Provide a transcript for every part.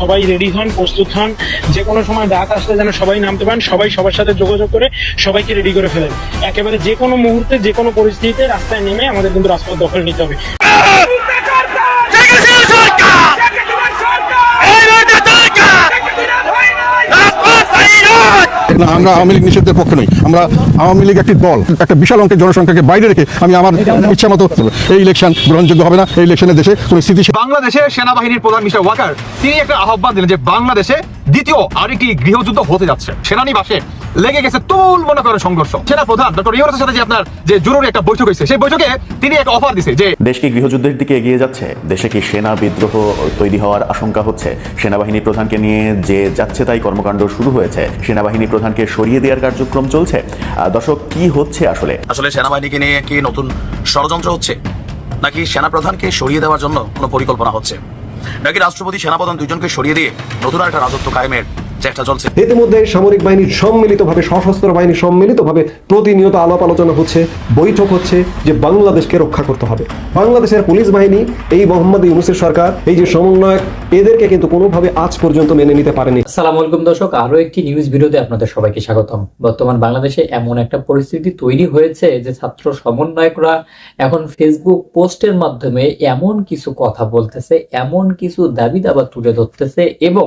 সবাই রেডি হন, প্রস্তুত হন। যে কোনো সময় ডাক আসলে যেন সবাই নামতে পারেন, সবাই সবার সাথে যোগাযোগ করে সবাইকে রেডি করে ফেলেন। একেবারে যে কোনো মুহূর্তে, যে কোনো পরিস্থিতিতে রাস্তায় নেমে আমাদের কিন্তু রাস্তার দখল নিতে হবে। না, আমরা আওয়ামী লীগ নিষিদ্ধের পক্ষে নই। আমরা আওয়ামী লীগ একটি দল, একটা বিশাল অঙ্কের জনসংখ্যাকে বাইরে রেখে আমি আমার ইচ্ছা মতো এই ইলেকশন গ্রহণযোগ্য হবে না, এই ইলেকশনের দেশে কোনো স্থিতি বাংলাদেশে সেনাবাহিনীর প্রধান মিস্টার ওয়াকার, তিনি একটা আহ্বান দিলেন যে বাংলাদেশে দ্বিতীয় আরেকটি গৃহযুদ্ধ হতে যাচ্ছে। সেনানিবাসে লেগে গেছে তুল মনে করে সংঘর্ষ। সেনা প্রধান ডক্টর ইউনুসের সাথে যে আপনার যে জরুরি একটা বৈঠক হয়েছে সেই বৈঠকে তিনি একটা অফার দিছে যে দেশ কি গৃহযুদ্ধের দিকে এগিয়ে যাচ্ছে? দেশে কি সেনা বিদ্রোহ তৈরি হওয়ার আশঙ্কা হচ্ছে? সেনাবাহিনী প্রধানকে নিয়ে যে যাচ্ছে তাই কর্মকাণ্ড শুরু হয়েছে। সেনাবাহিনী প্রধানকে সরিয়ে দেওয়ার কার্যক্রম চলছে। দর্শক কি হচ্ছে আসলে? আসলে সেনাবাহিনীকে নিয়ে কি নতুন ষড়যন্ত্র হচ্ছে? নাকি সেনা সেনাপ্রধানকে সরিয়ে দেওয়ার জন্য কোনো পরিকল্পনা হচ্ছে? নাকি রাষ্ট্রপতি সেনাপ্রধান দুজনকে সরিয়ে দিয়ে নতুন একটা রাজত্ব কায়েমের চেষ্টা চলছে। ইতিমধ্যে সামরিক বাহিনীর সম্মিলিতভাবে, সশস্ত্র বাহিনী সম্মিলিতভাবে প্রতিনিয়ত আলাপ আলোচনা হচ্ছে, বৈঠক হচ্ছে যে বাংলাদেশকে রক্ষা করতে হবে। বাংলাদেশের পুলিশ বাহিনী, এই মোহাম্মদ ইউনুসের সরকার, এই যে সমন্বয়ক এদেরকে কিন্তু কোনোভাবে আজ পর্যন্ত মেনে নিতে পারেনি। আসসালামু আলাইকুম দর্শক আরও একটি নিউজ ভিডিওতে আপনাদের সবাইকে স্বাগতম। বর্তমান বাংলাদেশে এমন একটা পরিস্থিতি তৈরি হয়েছে যে ছাত্র সমন্বয়করা এখন ফেসবুক পোস্টের মাধ্যমে এমন কিছু কথা বলতেছে, এমন কিছু দাবি দাবা তুলে ধরতেছে এবং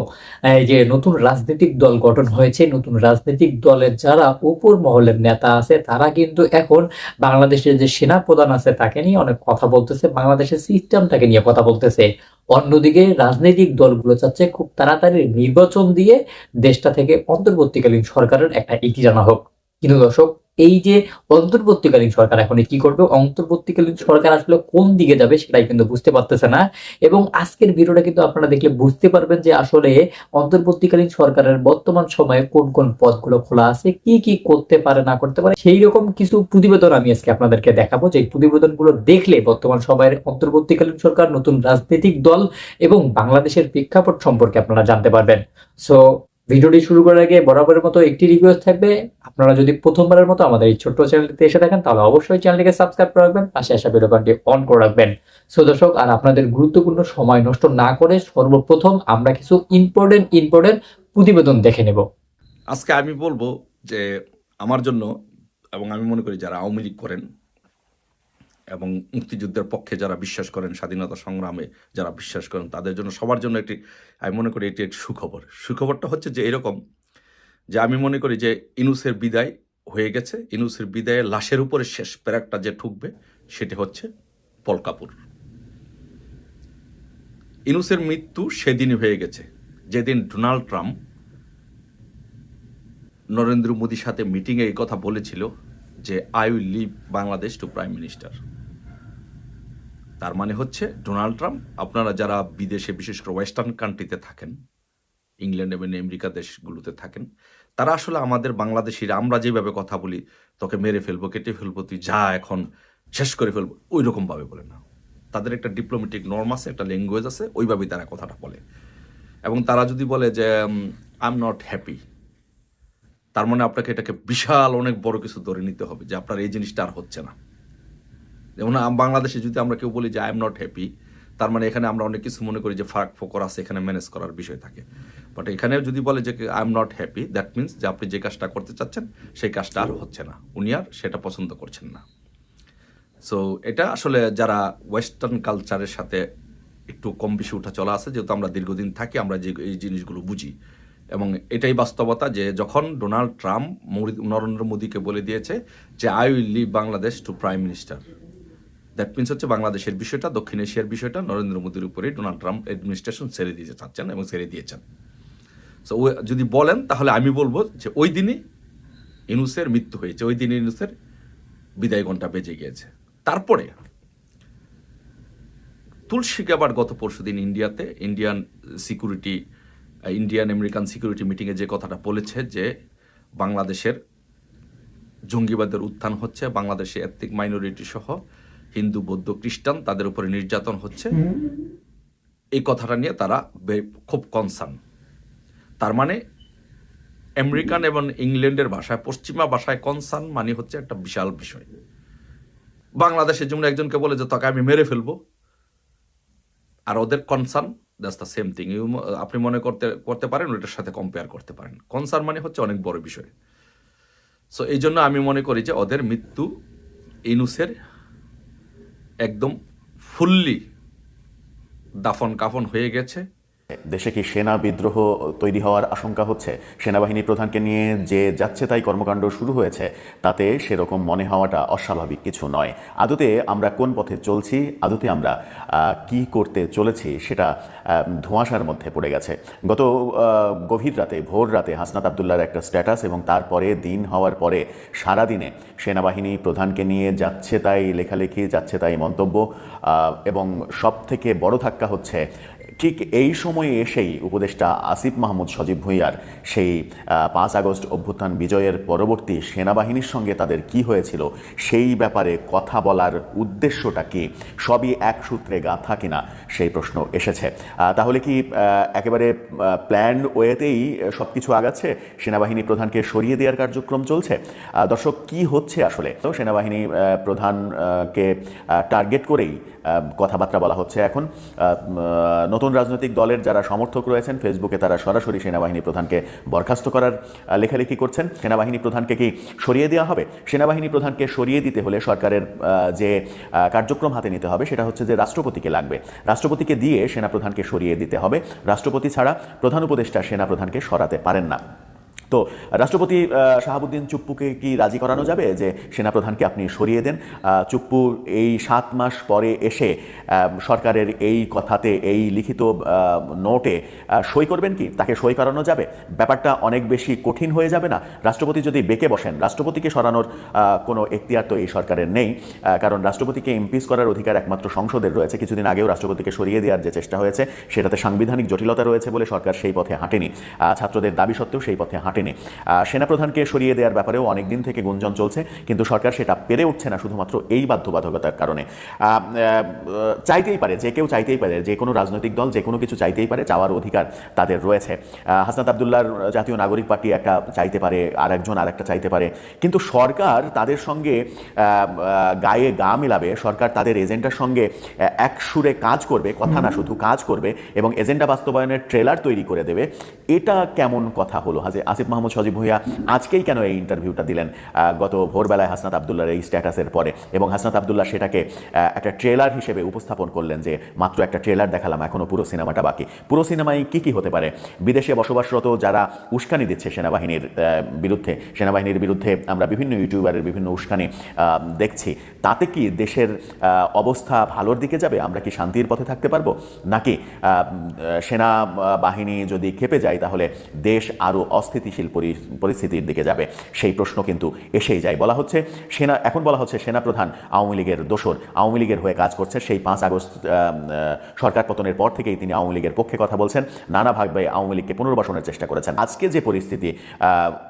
যে নতুন রাজনৈতিক দল গঠন হয়েছে, নতুন রাজনৈতিক দলের যারা উপর মহলের নেতা আছে, তারা কিন্তু এখন বাংলাদেশের যে সেনা প্রধান আছে তাকে নিয়ে অনেক কথা বলতেছে, বাংলাদেশের সিস্টেমটাকে নিয়ে কথা বলতেছে। অন্যদিকে রাজনৈতিক দলগুলো চাচ্ছে খুব তাড়াতাড়ি নির্বাচন দিয়ে দেশটা থেকে অন্তর্বর্তীকালীন সরকারের একটা ইতি জানা হোক। কিন্তু দর্শক এই যে অন্তর্বর্তীকালীন সরকার এখন কি করবে? অন্তর্বর্তীকালীন সরকার আসলে কোন দিকে যাবে সেটাই কিন্তু বুঝতে পারতেছে না। এবং আজকের ভিডিওটা কিন্তু আপনারা দেখলে বুঝতে পারবেন যে আসলে অন্তর্বর্তীকালীন সরকারের বর্তমান সময়ে কোন কোন পদগুলো খোলা আছে, কি কি করতে পারে, না করতে পারে সেই রকম কিছু প্রতিবেদন আমি আজকে আপনাদেরকে দেখাবো। যে প্রতিবেদনগুলো দেখলে বর্তমান সময়ের অন্তর্বর্তীকালীন সরকার, নতুন রাজনৈতিক দল এবং বাংলাদেশের প্রেক্ষাপট সম্পর্কে আপনারা জানতে পারবেন। সো ভিডিওটি শুরু করার আগে বরাবরের মতো একটি রিকোয়েস্ট থাকবে। আপনারা যদি প্রথমবারের মতো আমাদের এই ছোট্ট চ্যানেলটিতে এসে থাকেন, তাহলে অবশ্যই চ্যানেলটিকে সাবস্ক্রাইব করে রাখবেন, পাশে আসা বেলবানটি অন করে রাখবেন। সো দর্শক, আর আপনাদের গুরুত্বপূর্ণ সময় নষ্ট না করে সর্বপ্রথম আমরা কিছু ইম্পর্টেন্ট ইম্পর্টেন্ট প্রতিবেদন দেখে নেব। আজকে আমি বলব যে আমার জন্য এবং আমি মনে করি যারা আওয়ামী লীগ করেন এবং মুক্তিযুদ্ধের পক্ষে যারা বিশ্বাস করেন, স্বাধীনতা সংগ্রামে যারা বিশ্বাস করেন, তাদের জন্য সবার জন্য একটি, আমি মনে করি এটি একটি সুখবর। সুখবরটা হচ্ছে যে এরকম, যে আমি মনে করি যে ইনুসের বিদায় হয়ে গেছে। ইনুসের বিদায়ে লাশের উপরে শেষ প্যারাকটা যে ঠুকবে, সেটি হচ্ছে পলকাপুর ইনুসের মৃত্যু সেদিনই হয়ে গেছে। যেদিন ডোনাল্ড ট্রাম্প নরেন্দ্র মোদীর সাথে মিটিংয়ে এই কথা বলেছিল যে I will leave Bangladesh to prime minister তার মানে হচ্ছে ডোনাল্ড ট্রাম্প, আপনারা যারা বিদেশে, বিশেষ করে ওয়েস্টার্ন কান্ট্রিতে থাকেন, ইংল্যান্ড এবং আমেরিকা দেশগুলোতে থাকেন, তারা আসলে আমাদের বাংলাদেশিরা, আমরা যেভাবে কথা বলি, তোকে মেরে ফেলব, কেটে ফেলব, তুই যা এখন শেষ করে ফেলব ওই রকমভাবে বলে না। তাদের একটা ডিপ্লোমেটিক নর্ম আছে, একটা ল্যাঙ্গুয়েজ আছে, ওইভাবেই তারা কথাটা বলে। এবং তারা যদি বলে যে আই এম নট হ্যাপি তার মানে আপনাকে এটাকে বিশাল অনেক বড় কিছু ধরে নিতে হবে যে আপনার এই জিনিসটা আর হচ্ছে না। যেমন বাংলাদেশে যদি আমরা কেউ বলি যে আই এম নট হ্যাপি তার মানে এখানে আমরা অনেক কিছু মনে করি যে ফাঁক ফোকর আছে, এখানে ম্যানেজ করার বিষয় থাকে। বাট এখানে যদি বলে যে I am not happy that means যে, আপনি যে কাজটা করতে চাচ্ছেন, সেই কাজটা আর হচ্ছে না। উনি আর সেটা পছন্দ করছেন না। সো এটা আসলে যারা ওয়েস্টার্ন কালচারের সাথে একটু কম বেশি উঠা চলা আছে, যেহেতু আমরা দীর্ঘদিন থাকি, আমরা যে, এই জিনিসগুলো বুঝি। এবং এটাই বাস্তবতা যে, যখন ডোনাল্ড ট্রাম্প নরেন্দ্র মোদীকে বলে দিয়েছে যে I will leave Bangladesh to prime minister that means হচ্ছে বাংলাদেশের বিষয়টা, দক্ষিণ এশিয়ার বিষয়টা, নরেন্দ্র মোদীর উপরেই ডোনাল্ড ট্রাম্প অ্যাডমিনিস্ট্রেশন ছেড়ে দিতে চাচ্ছেন এবং ছেড়ে দিয়েছেন। সো যদি বলেন, তাহলে আমি বলব যে ওই দিনই ইনুসের মৃত্যু হয়েছে, ওই দিন ইনুসের বিদায় ঘণ্টা বেজে গিয়েছে। তারপরে, তুলসী আবার গত পরশুদিন ইন্ডিয়াতে Indian security Indian American security মিটিংয়ে যে কথাটা বলেছে যে বাংলাদেশের জঙ্গিবাদের উত্থান হচ্ছে, বাংলাদেশে এথনিক মাইনরিটি সহ হিন্দু বৌদ্ধ খ্রিস্টান তাদের উপরে নির্যাতন হচ্ছে। এই কথাটা নিয়ে তারা খুব কনসার্ন তার মানে আমেরিকান এবং ইংল্যান্ডের ভাষায় পশ্চিমা ভাষায় কনসার্ন মানে হচ্ছে একটা বিশাল বিষয়। বাংলাদেশের যেমন একজনকে বলে যে তাকে আমি মেরে ফেলব। আর ওদের concern that's the same thing আপনি মনে করতে করতে পারেন ওটার সাথে কম্পেয়ার করতে পারেন। কনসার্ন মানে হচ্ছে অনেক বড় বিষয়। সো এই জন্য আমি মনে করি যে ওদের মৃত্যু ইনুসের একদম ফুললি দাফন কাফন হয়ে গেছে। দেশে কি সেনা বিদ্রোহ তৈরি হওয়ার আশঙ্কা হচ্ছে? সেনাবাহিনী প্রধানকে নিয়ে যে যাচ্ছে তাই কর্মকাণ্ড শুরু হয়েছে, তাতে সেরকম মনে হওয়াটা অস্বাভাবিক কিছু নয়। আদতে আমরা কোন পথে চলছি, আদতে আমরা কি করতে চলেছি সেটা ধোঁয়াশার মধ্যে পড়ে গেছে। গত গভীর রাতে, ভোর রাতে হাসনাত আবদুল্লার একটা স্ট্যাটাস এবং তারপরে দিন হওয়ার পরে সারাদিনে সেনাবাহিনী প্রধানকে নিয়ে যাচ্ছে তাই লেখালেখি, যাচ্ছে তাই মন্তব্য এবং সব থেকে বড় ধাক্কা হচ্ছে ঠিক এই সময়ে এসেই উপদেষ্টা আসিফ মাহমুদ সজীব ভুঁইয়ার সেই পাঁচ আগস্ট অভ্যুত্থান বিজয়ের পরবর্তী সেনাবাহিনীর সঙ্গে তাদের কি হয়েছিল সেই ব্যাপারে কথা বলার উদ্দেশ্যটা কি, সবই এক সূত্রে গাথা কিনা সেই প্রশ্ন এসেছে। তাহলে কি একেবারে প্ল্যান ওয়েতেই সব কিছু আগাচ্ছে? সেনাবাহিনী প্রধানকে সরিয়ে দেওয়ার কার্যক্রম চলছে? দর্শক, কি হচ্ছে আসলে? তো সেনাবাহিনী প্রধানকে টার্গেট করেই কথাবার্তা বলা হচ্ছে এখন। নতুন রাজনৈতিক দলের যারা সমর্থক রয়েছেন, ফেসবুকে তারা সরাসরি সেনাবাহিনী প্রধানকে বরখাস্ত করার লেখালেখি করছেন। সেনাবাহিনী প্রধানকে কি সরিয়ে দেওয়া হবে? সেনাবাহিনী প্রধানকে সরিয়ে দিতে হলে সরকারের যে কার্যক্রম হাতে নিতে হবে সেটা হচ্ছে যে রাষ্ট্রপতিকে লাগবে। রাষ্ট্রপতিকে দিয়ে সেনাপ্রধানকে সরিয়ে দিতে হবে। রাষ্ট্রপতি ছাড়া প্রধান উপদেষ্টা সেনাপ্রধানকে সরাতে পারেন না। তো রাষ্ট্রপতি শাহাবুদ্দিন চুপ্পুকে কি রাজি করানো যাবে যে সেনাপ্রধানকে আপনি সরিয়ে দেন? চুপ্পু এই সাত মাস পরে এসে সরকারের এই কথাতে, এই লিখিত নোটে সই করবেন কি? তাকে সই করানো যাবে? ব্যাপারটা অনেক বেশি কঠিন হয়ে যাবে না? রাষ্ট্রপতি যদি বেঁকে বসেন, রাষ্ট্রপতিকে সরানোর কোনো এখতিয়ার তো এই সরকারের নেই কারণ রাষ্ট্রপতিকে ইমপিস করার অধিকার একমাত্র সংসদের রয়েছে। কিছুদিন আগেও রাষ্ট্রপতিকে সরিয়ে দেওয়ার যে চেষ্টা হয়েছে, সেটাতে সাংবিধানিক জটিলতা রয়েছে বলে সরকার সেই পথে হাঁটেনি। ছাত্রদের দাবি সত্ত্বেও সেই পথে হাঁটেনি। আহ, সেনাপ্রধানকে সরিয়ে দেওয়ার ব্যাপারেও অনেক দিন থেকে গুঞ্জন চলছে কিন্তু সরকার সেটা পেরে উঠছে না শুধুমাত্র এই বাধ্যবাধকতার কারণে। চাইতেই পারে যে কেউ চাইতেই পারে যে কোনো রাজনৈতিক দল যে কোনো কিছু চাইতেই পারে চাওয়ার অধিকার তাদের রয়েছে। হাসনাত আবদুল্লার জাতীয় নাগরিক পার্টি একটা চাইতে পারে আর একজন আর একটা চাইতে পারে। কিন্তু সরকার তাদের সঙ্গে গায়ে গা মেলাবে সরকার তাদের এজেন্ডার সঙ্গে এক সুরে কাজ করবে কথা না শুধু কাজ করবে এবং এজেন্ডা বাস্তবায়নের ট্রেলার তৈরি করে দেবে এটা কেমন কথা হলো? হাজে আসিফ মাহমুদ সজিব ভুইয়া আজকেই কেন এই ইন্টারভিউটা দিলেন? গত ভোরবেলায় হাসনাত আবদুল্লার এই স্ট্যাটাসের পরে এবং হাসনাত আবদুল্লাহ সেটাকে একটা ট্রেলার হিসেবে উপস্থাপন করলেন যে মাত্র একটা ট্রেলার দেখালাম, এখনও পুরো সিনেমাটা বাকি। পুরো সিনেমায় কি কি হতে পারে? বিদেশে বসবাসরত যারা উস্কানি দিচ্ছে সেনাবাহিনীর বিরুদ্ধে সেনাবাহিনীর বিরুদ্ধে আমরা বিভিন্ন ইউটিউবারের বিভিন্ন উস্কানি দেখছি। তাতে কি দেশের অবস্থা ভালোর দিকে যাবে? আমরা কি শান্তির পথে থাকতে পারব? নাকি সেনা বাহিনী যদি খেপে যায় তাহলে দেশ আরও অস্থিতিশীল পরি- পরিস্থিতির দিকে যাবে। সেই প্রশ্ন কিন্তু এসেই যায়। বলা হচ্ছে, সেনা, এখন বলা হচ্ছে সেনাপ্রধান আওয়ামী লীগের দোসর আওয়ামী লীগের হয়ে কাজ করছে সেই পাঁচ আগস্ট সরকার পতনের পর থেকেই তিনি আওয়ামী লীগের পক্ষে কথা বলছেন। নানাভাবে আওয়ামী লীগকে পুনর্বাসনের চেষ্টা করেছেন। আজকে যে পরিস্থিতি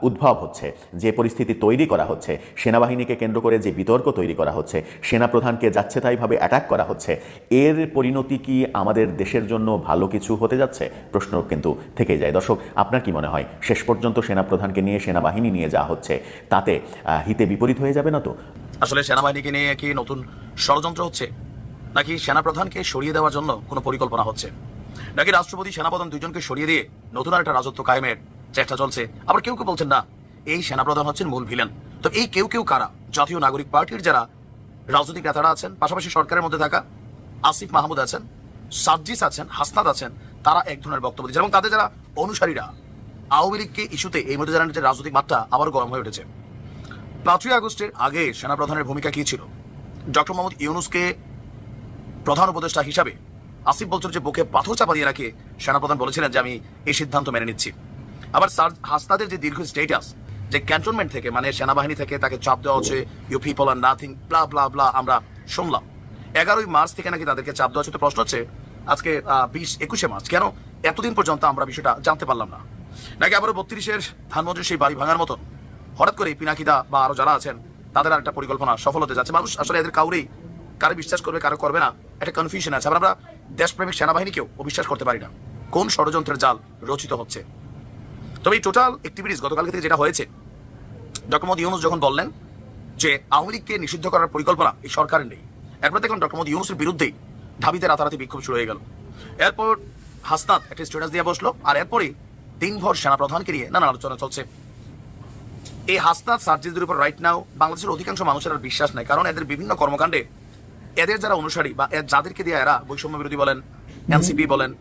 উদ্ভব হচ্ছে, যে পরিস্থিতি তৈরি করা হচ্ছে, সেনাবাহিনীকে কেন্দ্র করে যে বিতর্ক তৈরি করা হচ্ছে, সেনাপ্রধানকে যাচ্ছে তাইভাবে অ্যাটাক করা হচ্ছে, এর পরিণতি কি আমাদের দেশের জন্য ভালো কিছু হতে যাচ্ছে? প্রশ্ন কিন্তু থেকে যায়। দর্শক, আপনার কি মনে হয়? শেষ পর্যন্ত সেনাপ্রধানকে নিয়ে সেনাবাহিনী নিয়ে যা হচ্ছে, তাতে হিতে বিপরীত হয়ে যাবে না তো? আসলে সেনাবাহিনীকে নিয়ে কি নতুন ষড়যন্ত্র হচ্ছে? নাকি সেনাপ্রধানকে সরিয়ে দেওয়ার জন্য কোনো পরিকল্পনা হচ্ছে? নাকি রাষ্ট্রপতি সেনাপ্রধান দুইজনকে সরিয়ে দিয়ে নতুন আর একটা রাজত্ব কায়েমের চেষ্টা চলছে? আবার কেউ কেউ বলছেন, না, এই সেনাপ্রধান হচ্ছেন মূল ভিলেন। তো এই কেউ কেউ কারা? জাতীয় নাগরিক পার্টির যারা রাজনৈতিক নেতারা আছেন, পাশাপাশি সরকারের মধ্যে থাকা আসিফ মাহমুদ আছেন সার্জিস আছেন হাসনাদ আছেন, তারা এক ধরনের বক্তব্য দিচ্ছেন এবং তাদের যারা অনুসারীরা আওয়ামী লীগকে ইস্যুতে এই মধ্যে জানান রাজনৈতিক মাত্রা আবার গরম হয়ে উঠেছে। পাঁচই আগস্টের আগে সেনাপ্রধানের ভূমিকা কি ছিল? ডক্টর মোহাম্মদ ইউনুসকে প্রধান উপদেষ্টা হিসাবে আসিফ বলছিল যে বুকে পাথর চাপা দিয়ে রাখে সেনাপ্রধান বলেছিলেন যে আমি এই সিদ্ধান্ত মেনে নিচ্ছি। আবার স্যার হাসনাদের যে দীর্ঘ স্টেটাস যে ক্যান্টনমেন্ট থেকে মানে সেনাবাহিনী থেকে তাকে চাপ দেওয়া হচ্ছে you people are nothing blah blah blah আমরা শুনলাম। এগারোই মার্চ থেকে নাকি তাদেরকে চাপ দেওয়া হচ্ছে, তো প্রশ্ন হচ্ছে, আজকে বিশ একুশে মার্চ, কেন এতদিন পর্যন্ত আমরা বিষয়টা জানতে পারলাম না? নাকি আবারও বত্রিশের ধানমন্ত্রীর সেই বাড়ি ভাঙার মতন? হঠাৎ করে পিনাকিদা বা আরও যারা আছেন, তাদের একটা পরিকল্পনা সফল হতে যাচ্ছে। মানুষ আসলে এদের কাউরেই কারও বিশ্বাস করবে, কারও করবে না। একটা কনফিউশন আছে। আমরা দেশপ্রেমিক সেনাবাহিনীকেও অবিশ্বাস করতে পারি না। কোন ষড়যন্ত্রের জাল রচিত হচ্ছে? তবে এই টোটাল অ্যাক্টিভিটিস গতকালকে থেকে যেটা হয়েছে, ডক্টর মোদী ইউনুস যখন বললেন যে আওয়ামী লীগকে নিষিদ্ধ করার পরিকল্পনা এই সরকারের নেই, এরপর দেখলাম ডক্টর মোদী ইউনুসের বিরুদ্ধেই ঢাবিতে রাতারাতি বিক্ষোভ শুরু হয়ে গেল। এরপর হাসনাত একটা স্ট্যাটাস দিয়ে বসল, আর এরপরই দিনভর সেনাপ্রধানকে নিয়ে নানা আলোচনা চলছে। এই হাসনাত সার্জিসদের উপর রাইট নাও বাংলাদেশের অধিকাংশ মানুষের আর বিশ্বাস নাই, কারণ এদের বিভিন্ন কর্মকাণ্ডে এদের যারা অনুসারী বা যাদেরকে দিয়ে এরা বৈষম্য বিরোধী বলেন, এনসিপি বলেন,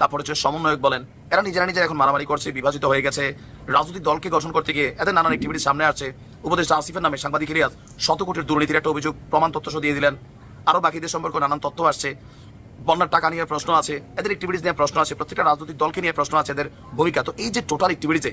তারপরে হচ্ছে সমন্বয়ক বলেন, এরা নিজেরা নিজেরা এখন মারামারি করছে, বিভাজিত হয়ে গেছে। রাজনৈতিক দলকে গঠন করতে গিয়ে এদের নানান অ্যাক্টিভিটি সামনে আসছে। উপদেষ্টা আসিফের নামে সাংবাদিক ইলিয়াস শত কোটির দুর্নীতির একটা অভিযোগ, প্রমাণ তথ্য দিয়ে দিলেন। আরও বাকিদের সম্পর্কে নানান তথ্য আসছে। বন্যার টাকা নিয়ে প্রশ্ন আছে, এদের অ্যাক্টিভিটিস নিয়ে প্রশ্ন আছে, প্রত্যেকটা রাজনৈতিক দলকে নিয়ে প্রশ্ন আছে এদের ভূমিকা। তো এই যে টোটাল অ্যাক্টিভিটিতে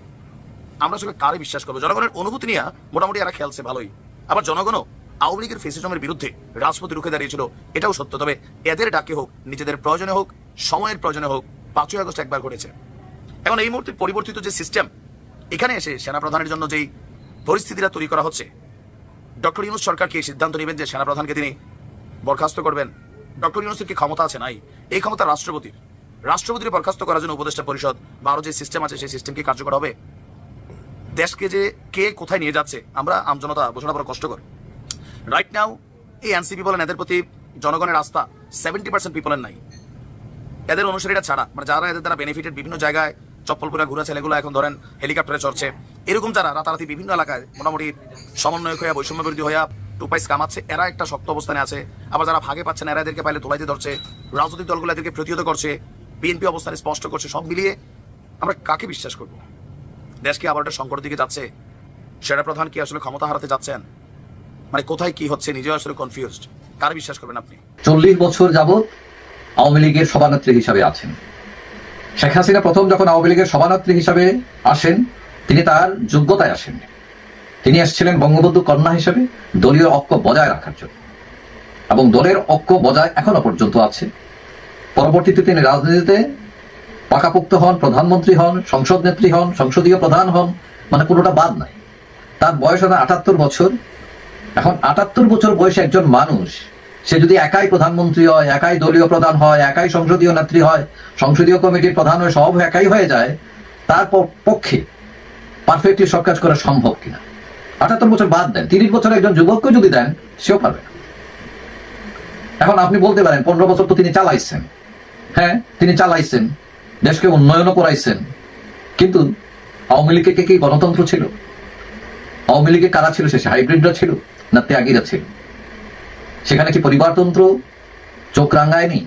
আমরা আসলে কারে বিশ্বাস করব? জনগণের অনুভূতি নিয়ে মোটামুটি এরা খেলছে ভালোই। আবার জনগণও আওয়ামী লীগের ফেসিজমের বিরুদ্ধে রাজপথে রুখে দাঁড়িয়েছিল, এটাও সত্য। তবে এদের ডাকে হোক, নিজেদের প্রয়োজনে হোক, সময়ের প্রয়োজনে হোক, পাঁচই আগস্ট একবার ঘটেছে। এখন এই মুহূর্তে পরিবর্তিত যে সিস্টেম এখানে এসে সেনাপ্রধানের জন্য যেই পরিস্থিতিটা তৈরি করা হচ্ছে, ডক্টর ইউনুস সরকার কি সিদ্ধান্ত নেবেন যে সেনাপ্রধানকে তিনি বরখাস্ত করবেন? ডক্টর ইউনুসের কি ক্ষমতা আছে? নাই। এই ক্ষমতা রাষ্ট্রপতির। রাষ্ট্রপতির বরখাস্ত করার জন্য উপদেষ্টা পরিষদ বা যে সিস্টেম আছে, সেই সিস্টেম কি কার্যকর হবে? দেশকে যে কে কোথায় নিয়ে যাচ্ছে, আমরা আমজনতা বোঝানো বড় কষ্টকর। রাইট নাও এই এনসিপি বলেন, এদের প্রতি জনগণের আস্থা সেভেন্টি পার্সেন্ট পিপলের নাই। এদের অনুসারীরা ছাড়া মানে যারা এদের দ্বারা বেনিফিটেড বিভিন্ন জায়গায় চপ্পল পুরা ঘুরা ছেলেগুলো এখন ধরেন হেলিকপ্টারে চড়ছে। এরকম যারা রাতারাতি বিভিন্ন এলাকায় মোটামুটি সমন্বয়ক হইয়া বৈষম্য বিরোধী হইয়া টুপাইস কামাচ্ছে এরা একটা শক্ত অবস্থানে আছে। আবার যারা ভাগে পাচ্ছেন এরা এদেরকে পাইলে তোলাইতে ধরছে। রাজনৈতিক দলগুলো এদেরকে প্রতিহত করছে বিএনপি অবস্থানে স্পষ্ট করছে, সব মিলিয়ে আমরা কাকে বিশ্বাস করব? দেশ কি আবার একটা সংকটের দিকে যাচ্ছে? সেরা প্রধান কি আসলে ক্ষমতা হারাতে যাচ্ছেন? মানে কোথায় কি হচ্ছে, নিজেও আসলে কনফিউজড কার বিশ্বাস করবেন আপনি? চল্লিশ বছর যাবৎ আওয়ামী লীগের সভানেত্রী হিসাবে আছেন। শেখ হাসিনা প্রথম যখন আওয়ামী লীগের সভানেত্রী হিসাবে আসেন, তিনি তার যোগ্যতায় আসেন তিনি এসেছিলেন বঙ্গবন্ধু কন্যা হিসেবে দলীয় ঐক্য বজায় রাখার জন্য। এবং দলের ঐক্য বজায় এখনও পর্যন্ত আছে। পরবর্তীতে তিনি রাজনীতিতে পাকাপোক্ত হন, প্রধানমন্ত্রী হন, সংসদ নেত্রী হন, সংসদীয় প্রধান হন মানে কোনোটা বাদ নাই। তার বয়স হলো আটাত্তর বছর। এখন আটাত্তর বছর বয়সে একজন মানুষ, সে যদি একাই প্রধানমন্ত্রী হয়, একাই দলীয় প্রধান হয়, একাই সংসদীয় নেত্রী হয়, সংসদীয় কমিটির প্রধান হয় সব একাই হয়ে যায়, তার পক্ষে পারফেক্টলি সব কাজ করা সম্ভব কিনা? আটাত্তর বছর বাদ দেন, তিরিশ বছর একজন যুবককে যদি দেন, সেও পারবে এখন আপনি বলতে পারেন, পনেরো বছর তো তিনি চালাইছেন। হ্যাঁ তিনি চালাইছেন, দেশকে উন্নয়নও করাইছেন। কিন্তু আওয়ামী লীগে কি গণতন্ত্র ছিল? আওয়ামী লীগে কারা ছিল শেষে? হাইব্রিডরা ছিল না ত্যাগীরা ছিল? সেখানে কি পরিবারতন্ত্র চোখ রাঙ্গায়নি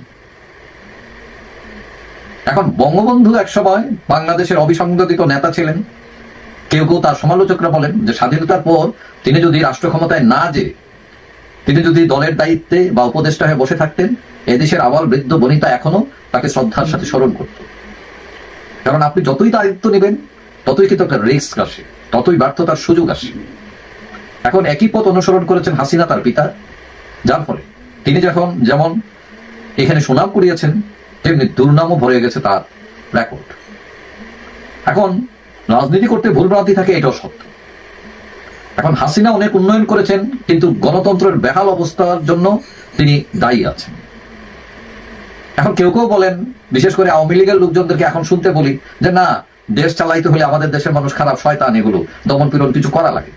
এখন বঙ্গবন্ধু এক সময় বাংলাদেশের অবিসংগঠিত নেতা ছিলেন। কেউ কেউ তার সমালোচকরা বলেন যে স্বাধীনতার পর তিনি যদি রাষ্ট্র ক্ষমতায় না যে, তিনি যদি দলের দায়িত্বে বা উপদেষ্টা হয়ে বসে থাকতেন, এদেশের আবার বৃদ্ধ বনিতা এখনও তাকে শ্রদ্ধার সাথে স্মরণ করত। কারণ আপনি যতই দায়িত্ব নেবেন, ততই কিন্তু একটা রিস্ক আসে, ততই ব্যর্থতার সুযোগ আসে। এখন একই পথ অনুসরণ করেছেন হাসিনা তার পিতা, যার ফলে তিনি যখন যেমন এখানে সুনাম কুড়িয়েছেন, তেমনি দুর্নামও ভরে গেছে তার রেকর্ড এখন রাজনীতি করতে ভুলভ্রান্তি থাকে, এটাও সত্য। এখন হাসিনা অনেক উন্নয়ন করেছেন, কিন্তু গণতন্ত্রের বেহাল অবস্থার জন্য তিনি দায়ী আছেন। এখন কেউ কেউ বলেন, বিশেষ করে আওয়ামী লীগের লোকজনদেরকে এখন শুনতে বলি, যে না, দেশ চালাইতে হলে আমাদের দেশের মানুষ খারাপ, শয়তান এগুলো দমন পীড়ন কিছু করা লাগে।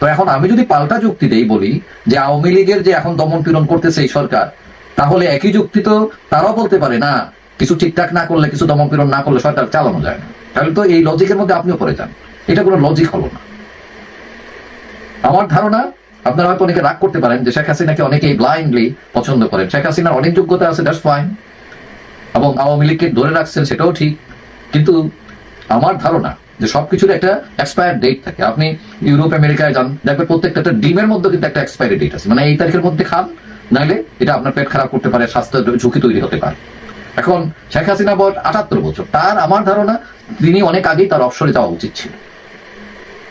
তো এখন আমি যদি পাল্টা যুক্তি দেই বলি, যে আওয়ামী লীগের যে এখন দমন পীড়ন করতেছে এই সরকার, তাহলে একই যুক্তি তো তারাও বলতে পারে, না, কিছু ঠিকঠাক না করলে, কিছু দমন পীড়ন না করলে সরকার চালানো যায় না। তাহলে তো এই লজিকের মধ্যে আপনিও পড়ে যান। এটা কোনো লজিক হলো না। আমার ধারণা, আপনারা হয়তো অনেকে রাগ করতে পারেন যে শেখ হাসিনাকে অনেকেই ব্লাইন্ডলি পছন্দ করেন। শেখ হাসিনার অনেক যোগ্যতা আছে দ্যাটস ফাইন এবং আওয়ামী লীগকে ধরে রাখছেন, সেটাও ঠিক। কিন্তু আমার ধারণা যে সবকিছুর একটা এক্সপায়ার ডেট থাকে। আপনি ইউরোপ, আমেরিকায় যান, দেখবেন প্রত্যেকটা একটা ডিমের মধ্যে কিন্তু একটা এক্সপায়ারি ডেট আছে। মানে এই তারিখের মধ্যে খান, নাইলে এটা আপনার পেট খারাপ করতে পারে, স্বাস্থ্য ঝুঁকি তৈরি হতে পারে। এখন শেখ হাসিনা বয়স আটাত্তর বছর। তার আমার ধারণা, তিনি অনেক আগেই তার অবসরে যাওয়া উচিত ছিল।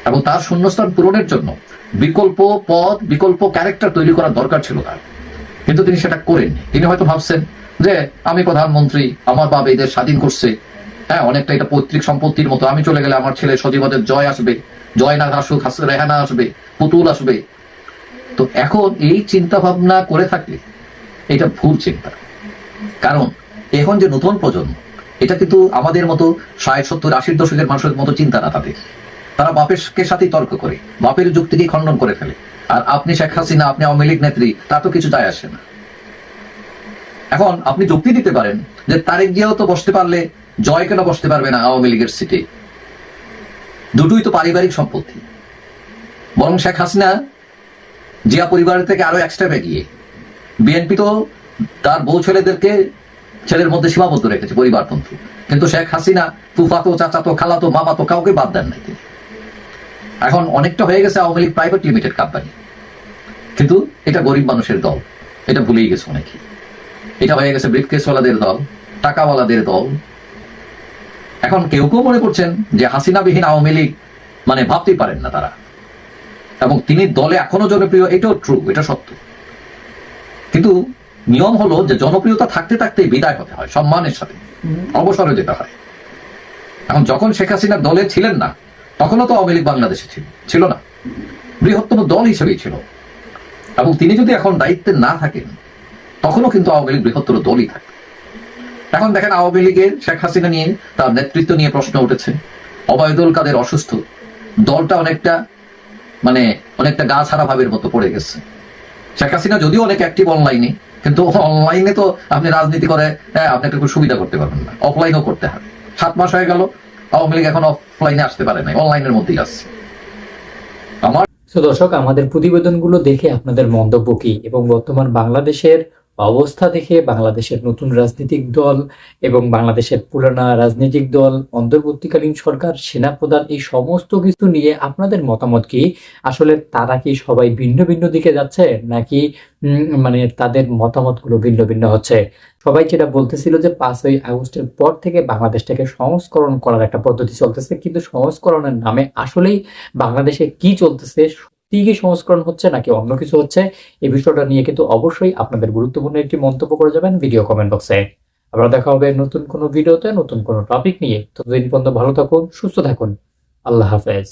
এবং তার শূন্যস্থান পূরণের জন্য বিকল্প পদ, বিকল্প ক্যারেক্টার তৈরি করার দরকার ছিল তার। কিন্তু তিনি সেটা করেননি। তিনি হয়তো ভাবছেন যে, আমি প্রধানমন্ত্রী, আমার বাবা এদের স্বাধীন করছে। হ্যাঁ অনেকটা এটা পৈতৃক সম্পত্তির মতো। আমি চলে গেলে আমার ছেলে সজীবদের জয় আসবে। জয় না আসুক রেহানা আসবে, পুতুল আসবে। তো এখন এই চিন্তা ভাবনা করে থাকলে এটা ভুল চিন্তা। কারণ এখন যে নতুন প্রজন্ম, এটা কিন্তু আমাদের মতো ষাট, সত্তর, আশির দশকের মানুষের মতো চিন্তা না তাদের। তারা বাপের সাথে তর্ক করে, বাপের যুক্তিকে খণ্ডন করে ফেলে। আর আপনি শেখ হাসিনা, আপনি আওয়ামী লীগ নেত্রী, তা তো কিছু যায় আসে না। এখন আপনি যুক্তি দিতে পারেন যে তারেক জিয়াও তো বসতে পারলে জয় কেন বসতে পারবে না আওয়ামী লীগের সিটে? দুটোই তো পারিবারিক সম্পত্তি। বরং শেখ হাসিনা জিয়া পরিবারের থেকে আরও এক্সট্রা এগিয়ে। বিএনপি তো তার বউ ছেলেদেরকে ছেলের মধ্যে সীমাবদ্ধ রেখেছে, পরিবারতন্ত্র। কিন্তু শেখ হাসিনা, ফুফাতো, চাচাতো, খালাতো, মামাতো কাউকে বাদ দেন নাই তিনি। এখন অনেকটা হয়ে গেছে Awami League private limited company কিন্তু এটা গরিব মানুষের দল। এটা ভুলেই গেছে অনেকে এটা হয়ে গেছে ব্রিফকেসওয়ালাদের দল, টাকাওয়ালাদের দল। এখন কেউ কেউ মনে করছেন যে হাসিনাবিহীন আওয়ামী লীগ মানে ভাবতেই পারেন না তারা। এবং তিনি দলে এখনও জনপ্রিয়, এটাও ট্রু এটা সত্য। কিন্তু নিয়ম হলো যে জনপ্রিয়তা থাকতে থাকতে বিদায় হতে হয়, সম্মানের সাথে। অবসরে যেতে হয়। এখন যখন শেখ হাসিনা দলে ছিলেন না, তখনও তো আওয়ামী লীগ বাংলাদেশে ছিল ছিল না। বৃহত্তম দল হিসেবেই ছিল। এবং তিনি যদি এখন দায়িত্বে না থাকেন, তখনও কিন্তু আওয়ামী লীগ বৃহত্তর দলই থাকে এখন দেখেন আওয়ামী লীগের শেখ হাসিনা নিয়ে তার নেতৃত্ব নিয়ে প্রশ্ন উঠেছে। অবায়দুল কাদের অসুস্থ। দলটা অনেকটা মানে অনেকটা গা ছাড়া ভাবের মতো পড়ে গেছে। শেখ হাসিনা যদিও অনেক অ্যাক্টিভ অনলাইনে কিন্তু অনলাইনে তো আপনি রাজনীতি করে হ্যাঁ, আপনি একটা সুবিধা করতে পারবেন না। অফলাইনও করতে হবে সাত মাস হয়ে গেল আওয়ামী লীগ এখন অফলাইনে আসতে পারে নাই অনলাইনের মধ্যেই আসছে আমার তো দর্শক আমাদের প্রতিবেদনগুলো দেখে আপনাদের মন্তব্য কি? এবং বর্তমান বাংলাদেশের অবস্থা দেখে বাংলাদেশের নতুন রাজনৈতিক দল এবং বাংলাদেশের পুরানা রাজনৈতিক দল, অন্তর্বর্তীকালীন সরকার, সেনাপ্রধান, এই সমস্ত কিছু নিয়ে আপনাদের মতামত কি? আসলে তারা কি সবাই ভিন্ন ভিন্ন দিকে যাচ্ছে নাকি মানে তাদের মতামতগুলো ভিন্ন ভিন্ন হচ্ছে? সবাই যেটা বলতেছিল যে পাঁচই আগস্টের পর থেকে বাংলাদেশটাকে সংস্করণ করার একটা পদ্ধতি চলতেছে, কিন্তু সংস্করণের নামে আসলেই বাংলাদেশে কি চলতেছে সত্যি কি সংস্করণ হচ্ছে নাকি অন্য কিছু হচ্ছে, এই বিষয়টা নিয়ে কিন্তু অবশ্যই আপনাদের গুরুত্বপূর্ণ একটি মন্তব্য করে যাবেন ভিডিও কমেন্ট বক্সে আবার দেখা হবে নতুন কোনো ভিডিওতে, নতুন কোনো টপিক নিয়ে। ততদিন পর্যন্ত ভালো থাকুন, সুস্থ থাকুন। আল্লাহ হাফেজ।